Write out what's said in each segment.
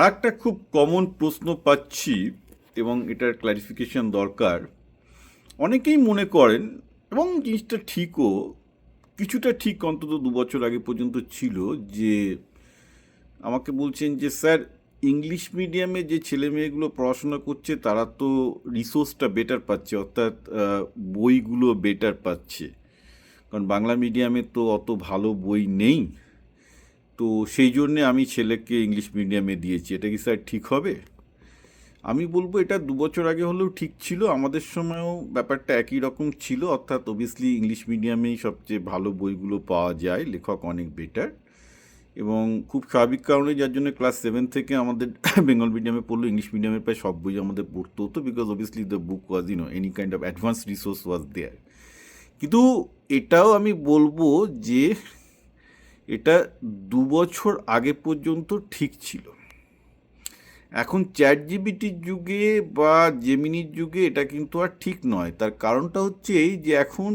আর একটা খুব কমন প্রশ্ন পাচ্ছি, এবং এটার ক্লারিফিকেশন দরকার। অনেকেই মনে করেন, এবং জিনিসটা ঠিকও, কিছুটা ঠিক অন্তত দু বছর আগে পর্যন্ত ছিল, যে আমাকে বলছেন যে, স্যার ইংলিশ মিডিয়ামে যে ছেলে মেয়েগুলো পড়াশোনা করছে, তারা তো রিসোর্সটা বেটার পাচ্ছে, অর্থাৎ বইগুলো বেটার পাচ্ছে। কারণ বাংলা মিডিয়ামে তো অত ভালো বই নেই। তো সেই জন্যে আমি ছেলেকে ইংলিশ মিডিয়ামে দিয়েছি। এটা কি স্যার ঠিক হবে? আমি বলব এটা দু বছর আগে হলেও ঠিক ছিল। আমাদের সময়ও ব্যাপারটা একই রকম ছিল। অর্থাৎ অবভিয়াসলি ইংলিশ মিডিয়ামেই সবচেয়ে ভালো বইগুলো পাওয়া যায়। লেখক অনেক বেটার এবং খুব স্বাভাবিক কারণে যার জন্য ক্লাস সেভেন থেকে আমাদের বেঙ্গল মিডিয়ামে পড়ল ইংলিশ মিডিয়ামে প্রায় সব বই আমাদের পড়তে হতো। Because obviously the book was you know any kind of advance resource was there কিন্তু এটাও আমি বলব যে এটা দু বছর আগে পর্যন্ত ঠিক ছিল। এখন চ্যাট জিবিটির যুগে বা জেমিনির যুগে এটা কিন্তু আর ঠিক নয়। তার কারণটা হচ্ছে এই যে এখন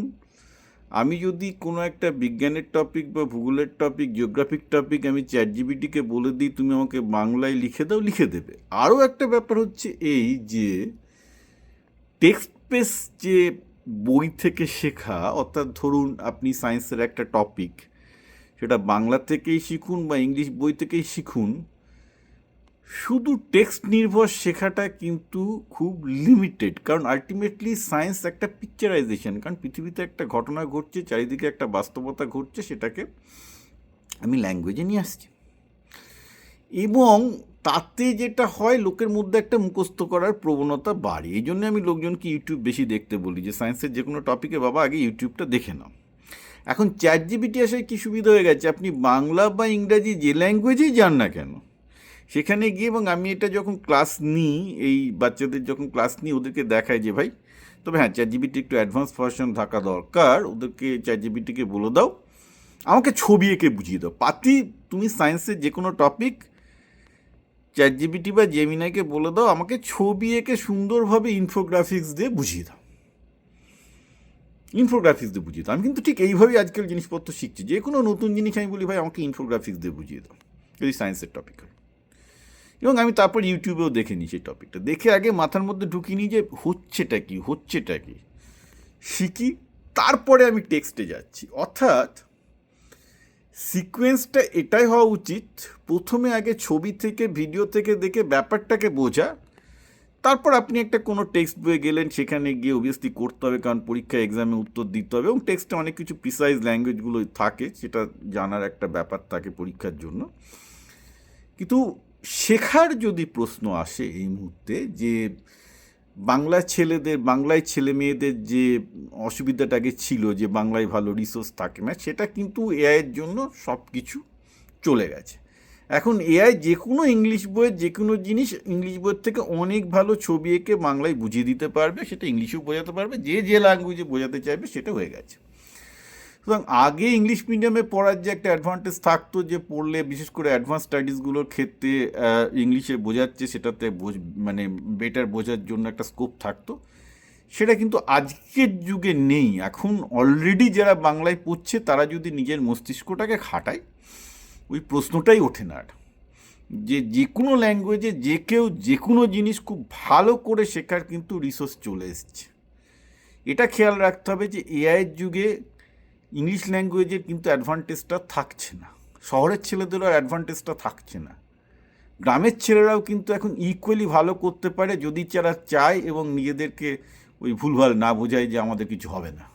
আমি যদি কোনো একটা বিজ্ঞানের টপিক বা ভূগোলের টপিক জিওগ্রাফিক টপিক আমি চ্যাট জিবিটিকে বলে দিই, তুমি আমাকে বাংলায় লিখে দাও, লিখে দেবে। আরও একটা ব্যাপার হচ্ছে এই যে টেক্সট পেস যে বই থেকে শেখা, অর্থাৎ ধরুন আপনি সায়েন্সের একটা টপিক সেটা বাংলা থেকেই শিখুন বা ইংলিশ বই থেকেই শিখুন, শুধু টেক্সট নির্ভর শেখাটা কিন্তু খুব লিমিটেড কারণ আলটিমেটলি সায়েন্স একটা পিকচারাইজেশন কারণ পৃথিবীতে একটা ঘটনা ঘটছে, চারিদিকে একটা বাস্তবতা ঘটছে, সেটাকে আমি ল্যাঙ্গুয়েজে নিয়ে আসছি। এবং তাতে যেটা হয়, লোকের মধ্যে একটা মুখস্থ করার প্রবণতা বাড়ে। এই জন্য আমি লোকজনকে ইউটিউব বেশি দেখতে বলি, যে সায়েন্সের যে কোনো টপিকে বাবা আগে ইউটিউবটা দেখে নাও। এখন চ্যাট জিবিটি আসায় কী সুবিধা হয়ে গেছে? আপনি বাংলা বা ইংরাজি যে ল্যাঙ্গুয়েজেই যান না কেন? সেখানে গিয়ে এবং আমি এটা যখন ক্লাস নিই, এই বাচ্চাদের যখন ক্লাস নিই, ওদেরকে দেখায় যে, ভাই, তবে হ্যাঁ চ্যাট জিবিটি একটু অ্যাডভান্স ভার্সন থাকা দরকার। ওদেরকে চ্যাট জিবিটিকে বলে দাও। আমাকে ছবি এঁকে বুঝিয়ে দাও। পাতি তুমি সায়েন্সের যে কোনো টপিক চ্যাট জিবিটি বা জেমিনাইকে বলে দাও, আমাকে ছবি এঁকে সুন্দরভাবে ইনফোগ্রাফিক্স দিয়ে বুঝিয়ে দাও। ইনফোগ্রাফিক্স দিয়ে বুঝিয়ে দাও। আমি কিন্তু ঠিক এইভাবেই আজকাল জিনিসপত্র শিখছি। যে কোনো নতুন জিনিস আমি বলি, ভাই, আমাকে ইনফোগ্রাফিক্স দিয়ে বুঝিয়ে দাও। যদি সায়েন্সের টপিক হয়। এবং আমি তারপর ইউটিউবেও দেখে নিই সেই টপিকটা দেখে আগে মাথার মধ্যে ঢুকিয়ে নিই যে, হচ্ছেটা কি? হচ্ছেটা কি? শিখি, তারপরে আমি টেক্সটে যাচ্ছি। অর্থাৎ সিকোয়েন্সটা এটাই হওয়া উচিত। প্রথমে আগে ছবি থেকে ভিডিও থেকে দেখে ব্যাপারটাকে বোঝা। তারপর আপনি একটা কোনো টেক্সট বইয়ে গেলেন, সেখানে গিয়ে অবভিয়াসলি করতে হবে, কারণ পরীক্ষা এক্সামে উত্তর দিতে হবে এবং টেক্সটে অনেক কিছু প্রিসাইজ ল্যাঙ্গুয়েজগুলো থাকে, সেটা জানার একটা ব্যাপার থাকে পরীক্ষার জন্য। কিন্তু শেখার যদি প্রশ্ন আসে এই মুহূর্তে যে বাংলা ছেলেদের, বাংলায় ছেলে মেয়েদের যে অসুবিধাটা আগে ছিল, যে বাংলায় ভালো রিসোর্স থাকে না, সেটা কিন্তু এআইয়ের জন্য সব কিছু চলে গেছে। এখন এআই যে কোনো ইংলিশ বইয়ের যে কোনো জিনিস ইংলিশ বইয়ের থেকে অনেক ভালো ছবি এঁকে বাংলায় বুঝিয়ে দিতে পারবে, সেটা ইংলিশেও বোঝাতে পারবে, যে যে ল্যাঙ্গুয়েজে বোঝাতে চাইবে সেটা হয়ে গেছে। সুতরাং আগে ইংলিশ মিডিয়ামে পড়ার যে একটা অ্যাডভান্টেজ থাকতো যে পড়লে, বিশেষ করে অ্যাডভান্স স্টাডিজগুলোর ক্ষেত্রে ইংলিশে বোঝাচ্ছে, সেটাতে মানে বেটার বোঝার জন্য একটা স্কোপ থাকতো। সেটা কিন্তু আজকের যুগে নেই। এখন অলরেডি যারা বাংলায় পড়ছে, তারা যদি নিজের মস্তিষ্কটাকে খাটায় ওই প্রশ্নটাই ওঠে না আর। যে যে কোনো ল্যাঙ্গুয়েজে যে কেউ যে কোনো জিনিস খুব ভালো করে শেখার কিন্তু রিসোর্স চলে এসছে। এটা খেয়াল রাখতে হবে যে এআইয়ের যুগে ইংলিশ ল্যাঙ্গুয়েজের কিন্তু অ্যাডভান্টেজটা থাকছে না। শহরের ছেলেদেরও অ্যাডভান্টেজটা থাকছে না। গ্রামের ছেলেরাও কিন্তু এখন ইকুয়ালি ভালো করতে পারে যদি তারা চায় এবং নিজেদেরকে ওই ভুলভাল না বোঝায় যে আমাদের কিছু হবে না।